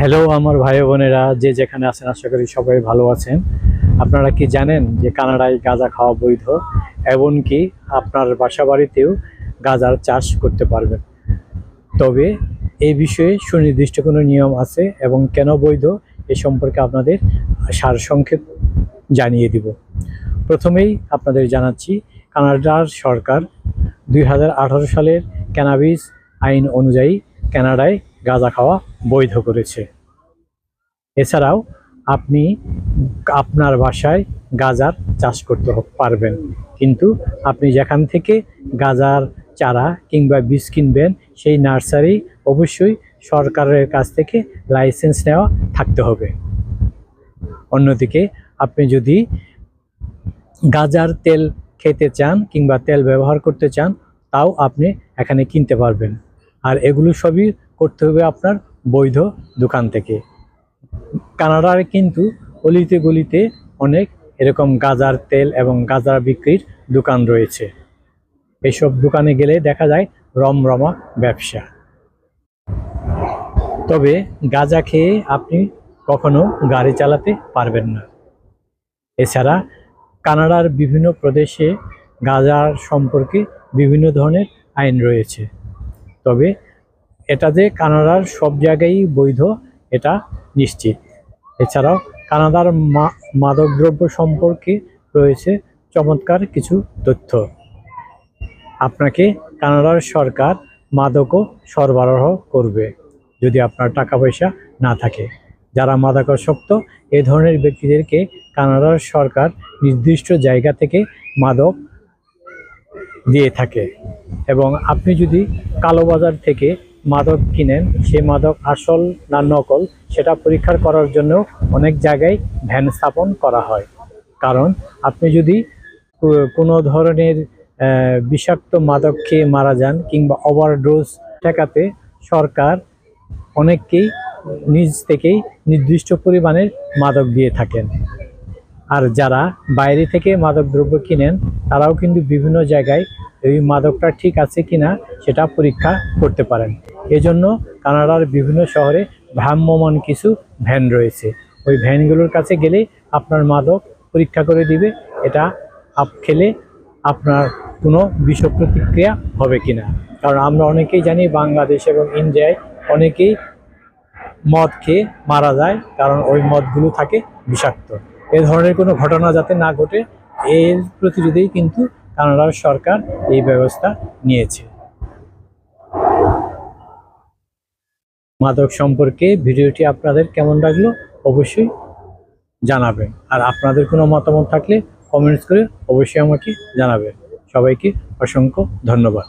Hello আমার ভাই বোনেরা, যে যেখানে আছেন, আশা করি সবাই ভালো আছেন। আপনারা কি জানেন যে কানাডায় গাঁজা খাওয়া বৈধ? এমনকি আপনার বাসা বাড়িতেও গাঁজার চাষ করতে পারবেন। তবে এই বিষয়ে সুনির্দিষ্ট কোনো নিয়ম আছে এবং কেন বৈধ এ সম্পর্কে আপনাদের সারসংক্ষেপ জানিয়ে দিব। প্রথমেই আপনাদের জানাচ্ছি, কানাডার সরকার দুই হাজার আঠারো সালের ক্যানাবিস আইন অনুযায়ী কানাডায় গাঁজা খাওয়া বৈধ করেছে। এছাড়াও আপনি আপনার বাসায় গাজার চাষ করতে পারবেন। কিন্তু আপনি যেখান থেকে গাজার চারা কিংবা বীজ কিনবেন, সেই নার্সারি অবশ্যই সরকারের কাছ থেকে লাইসেন্স নেওয়া থাকতে হবে। অন্যদিকে আপনি যদি গাজার তেল খেতে চান কিংবা তেল ব্যবহার করতে চান, তাও আপনি এখানে কিনতে পারবেন। আর এগুলো সবই করতে হবে আপনার বৈধ দোকান থেকে। কানাডার কিন্তু অলিতে গলিতে অনেক এরকম গাজার তেল এবং গাজার বিক্রির দোকান রয়েছে। এসব দোকানে গেলে দেখা যায় রমরমা ব্যবসা। তবে গাঁজা খেয়ে আপনি কখনো গাড়ি চালাতে পারবেন না। এছাড়া কানাডার বিভিন্ন প্রদেশে গাঁজার সম্পর্কে বিভিন্ন ধরনের আইন রয়েছে। তবে এটা যে কানাডার সব জায়গায় বৈধ, এটা নিশ্চিত। এছাড়াও কানাডার মাদকদ্রব্য সম্পর্কে রয়েছে চমৎকার কিছু তথ্য। আপনাকে কানাডার সরকার মাদকও সরবরাহ করবে যদি আপনার টাকা পয়সা না থাকে। যারা মাদকাসক্ত, এ ধরনের ব্যক্তিদেরকে কানাডার সরকার নির্দিষ্ট জায়গা থেকে মাদক দিয়ে থাকে। এবং আপনি যদি কালোবাজার থেকে মাদক কিনেন, সেই মাদক আসল না নকল, সেটা পরীক্ষা করার জন্য অনেক জায়গায় ভ্যান স্থাপন করা হয়। কারণ আপনি যদি কোনো ধরনের বিষাক্ত মাদক খেয়ে মারা যান কিংবা ওভারডোজ ঠেকাতে সরকার অনেককেই নিজ থেকেই নির্দিষ্ট পরিমাণের মাদক দিয়ে থাকেন। আর যারা বাইরে থেকে মাদক দ্রব্য কিনেন, তারাও কিন্তু বিভিন্ন জায়গায় এই মাদকটা ঠিক আছে কিনা সেটা পরীক্ষা করতে পারেন। এজন্য কানাডার বিভিন্ন শহরে ভ্রাম্যমান কিছু ভ্যান রয়েছে। ওই ভ্যানগুলোর কাছে গেলে আপনার মাদক পরীক্ষা করে দিবে। এটা আপ খেলে আপনার কোনো বিষ প্রতিক্রিয়া হবে কিনা। কারণ আমরা অনেকেই জানি বাংলাদেশ এবং ইন্ডিয়ায় অনেকেই মদ খেয়ে মারা যায়, কারণ ওই মদগুলো থাকে বিষাক্ত। এ ধরনের কোনো ঘটনা যাতে না ঘটে, এর প্রতিরোধেই কিন্তু কানাডার সরকার এই ব্যবস্থা নিয়েছে। মাদক সম্পর্কে ভিডিওটি আপনাদের কেমন লাগল অবশ্যই জানাবেন। আর আপনাদের কোনো মতামত থাকলে কমেন্টস করে অবশ্যই আমাকে জানাবেন। সবাইকে অসংখ্য ধন্যবাদ।